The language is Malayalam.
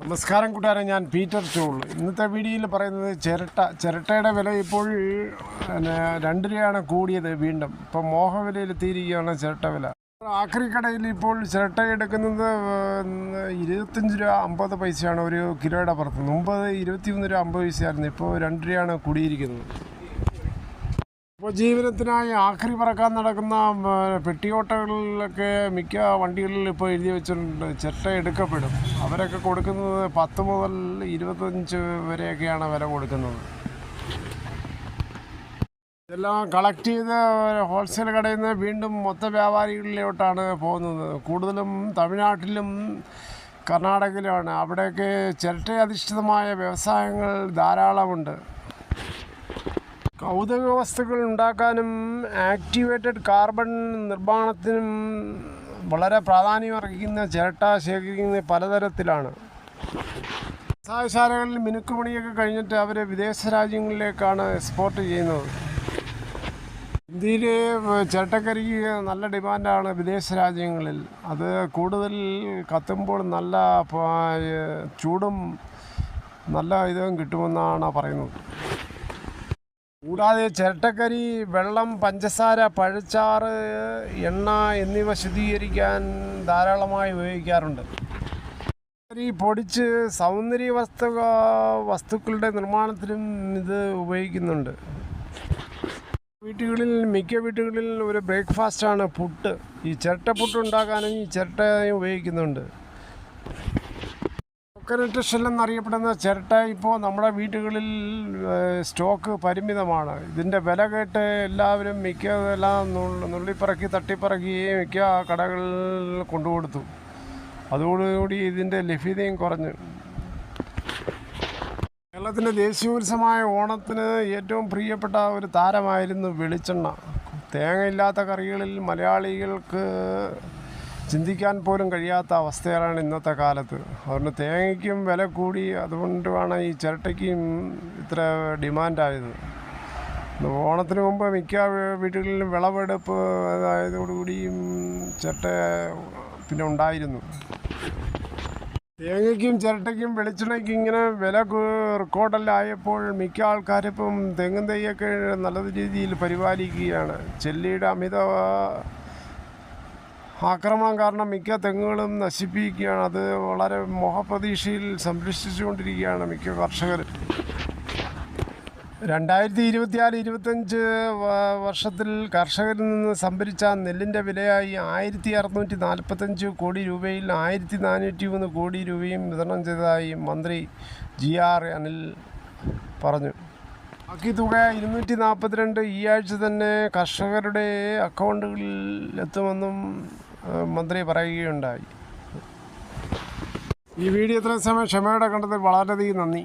നമസ്കാരം കൂട്ടുകാരെ ഞാൻ പീറ്റർ ചോൾ. ഇന്നത്തെ വീഡിയോയിൽ പറയുന്നത് ചിരട്ട ചിരട്ടയുടെ വില ഇപ്പോൾ പിന്നെ രണ്ട് രൂപയാണ് കൂടിയത് വീണ്ടും. ഇപ്പം തീരുകയാണ് ചിരട്ട വില. ആക്രി കടയിൽ ഇപ്പോൾ ചിരട്ട എടുക്കുന്നത് ഇരുപത്തഞ്ച് രൂപ അമ്പത് പൈസയാണ് ഒരു കിലോയുടെ പുറത്ത്. മുമ്പ് ഇരുപത്തിമൂന്ന് രൂപ അമ്പത് പൈസയായിരുന്നു ഇപ്പോൾ രണ്ട് രൂപയാണ് കൂടിയിരിക്കുന്നത്. ഉപജീവനത്തിനായി ആക്രി പറക്കാൻ നടക്കുന്ന പെട്ടിയോട്ടകളിലൊക്കെ മിക്ക വണ്ടികളിൽ ഇപ്പോൾ എഴുതി വെച്ചിട്ടുണ്ട് ചിരട്ട എടുക്കപ്പെടും. അവരൊക്കെ കൊടുക്കുന്നത് പത്ത് മുതൽ ഇരുപത്തഞ്ച് വരെയൊക്കെയാണ് വില കൊടുക്കുന്നത്. ഇതെല്ലാം കളക്ട് ചെയ്ത് ഹോൾസെയിൽ കടയിൽ നിന്ന് വീണ്ടും മൊത്ത വ്യാപാരികളിലോട്ടാണ് പോകുന്നത്. കൂടുതലും തമിഴ്നാട്ടിലും കർണാടകയിലുമാണ് അവിടെയൊക്കെ ചിരട്ട അധിഷ്ഠിതമായ വ്യവസായങ്ങൾ ധാരാളമുണ്ട്. കൗതുക വസ്തുക്കൾ ഉണ്ടാക്കാനും ആക്ടിവേറ്റഡ് കാർബൺ നിർമ്മാണത്തിനും വളരെ പ്രാധാന്യം അർഹിക്കുന്ന ചിരട്ട ശേഖരിക്കുന്നത് പലതരത്തിലാണ്. വ്യവസായശാലകളിൽ മിനുക്കുപണിയൊക്കെ കഴിഞ്ഞിട്ട് അവർ വിദേശ രാജ്യങ്ങളിലേക്കാണ് എക്സ്പോർട്ട് ചെയ്യുന്നത്. ഇന്ത്യയിൽ ചിരട്ടക്കരിക്ക് നല്ല ഡിമാൻഡാണ് വിദേശ രാജ്യങ്ങളിൽ. അത് കൂടുതൽ കത്തുമ്പോൾ നല്ല ചൂടും നല്ല ഇതും കിട്ടുമെന്നാണ് പറയുന്നത്. കൂടാതെ ചിരട്ടക്കരി വെള്ളം പഞ്ചസാര പഴച്ചാറ് എണ്ണ എന്നിവ ശുദ്ധീകരിക്കാൻ ധാരാളമായി ഉപയോഗിക്കാറുണ്ട്. ഈ പൊടിച്ച് സൗന്ദര്യ വസ്തു വസ്തുക്കളുടെ നിർമ്മാണത്തിനും ഇത് ഉപയോഗിക്കുന്നുണ്ട്. വീട്ടുകളിൽ മിക്ക വീട്ടുകളിൽ ഒരു ബ്രേക്ക്ഫാസ്റ്റാണ് പുട്ട്. ഈ ചിരട്ട പുട്ട് ഉണ്ടാക്കാനും ഈ ചിരട്ട ഉപയോഗിക്കുന്നുണ്ട്. കോക്കനട്ട് ഷെൽ എന്നറിയപ്പെടുന്ന ചിരട്ട ഇപ്പോൾ നമ്മുടെ വീടുകളിൽ സ്റ്റോക്ക് പരിമിതമാണ്. ഇതിന്റെ വില കേട്ട് എല്ലാവരും മിക്ക എല്ലാം നുള്ളിപ്പറക്കി തട്ടിപ്പറക്കി മിക്ക കടകളിൽ കൊണ്ടുകൊടുത്തു. അതോടുകൂടി ഇതിന്റെ ലഭ്യതയും കുറഞ്ഞു. കേരളത്തിന്റെ ദേശീയോത്സവമായ ഓണത്തിന് ഏറ്റവും പ്രിയപ്പെട്ട ഒരു താരമായിരുന്നു വെളിച്ചെണ്ണ. തേങ്ങയില്ലാത്ത കറികളിൽ മലയാളികൾക്ക് ചിന്തിക്കാൻ പോലും കഴിയാത്ത അവസ്ഥയാണ് ഇന്നത്തെ കാലത്ത്. അതുകൊണ്ട് തേങ്ങയ്ക്കും വില കൂടി അതുകൊണ്ടുമാണ് ഈ ചിരട്ടയ്ക്കും ഇത്ര ഡിമാൻഡായത്. ഓണത്തിന് മുമ്പ് മിക്ക വീടുകളിലും വിളവെടുപ്പ് ആയതോടുകൂടിയും ചിരട്ട പിന്നെ ഉണ്ടായിരുന്നു. തേങ്ങയ്ക്കും ചിരട്ടയ്ക്കും വെളിച്ചെണ്ണയ്ക്കും ഇങ്ങനെ വില റെക്കോർഡല്ലായപ്പോൾ മിക്ക ആൾക്കാരിപ്പം തെങ്ങും തൈയൊക്കെ നല്ല രീതിയിൽ പരിപാലിക്കുകയാണ്. ചെല്ലിയുടെ അമിത ആക്രമണം കാരണം മിക്ക തെങ്ങുകളും നശിപ്പിക്കുകയാണ്. അത് വളരെ മോഹപ്രതീക്ഷയിൽ സംരക്ഷിച്ചുകൊണ്ടിരിക്കുകയാണ് മിക്ക കർഷകർ രണ്ടായിരത്തി ഇരുപത്തിയാറ് ഇരുപത്തഞ്ച് വർഷത്തിൽ കർഷകരിൽ നിന്ന് സംഭരിച്ച നെല്ലിന്റെ വിലയായി ആയിരത്തി അറുന്നൂറ്റി നാൽപ്പത്തഞ്ച് കോടി രൂപയിൽ ആയിരത്തി നാനൂറ്റി മൂന്ന് കോടി രൂപയും വിതരണം ചെയ്തതായി മന്ത്രി ജി ആർ അനിൽ പറഞ്ഞു. ബാക്കി തുക ഇരുന്നൂറ്റി നാൽപ്പത്തിരണ്ട് ഈ ആഴ്ച തന്നെ കർഷകരുടെ അക്കൗണ്ടുകളിൽ എത്തുമെന്നും മന്ത്രി പറയുകയുണ്ടായി. ഈ വീഡിയോ ഇത്രയും സമയം ക്ഷമയോടെ കണ്ടതിൽ വളരെയധികം നന്ദി.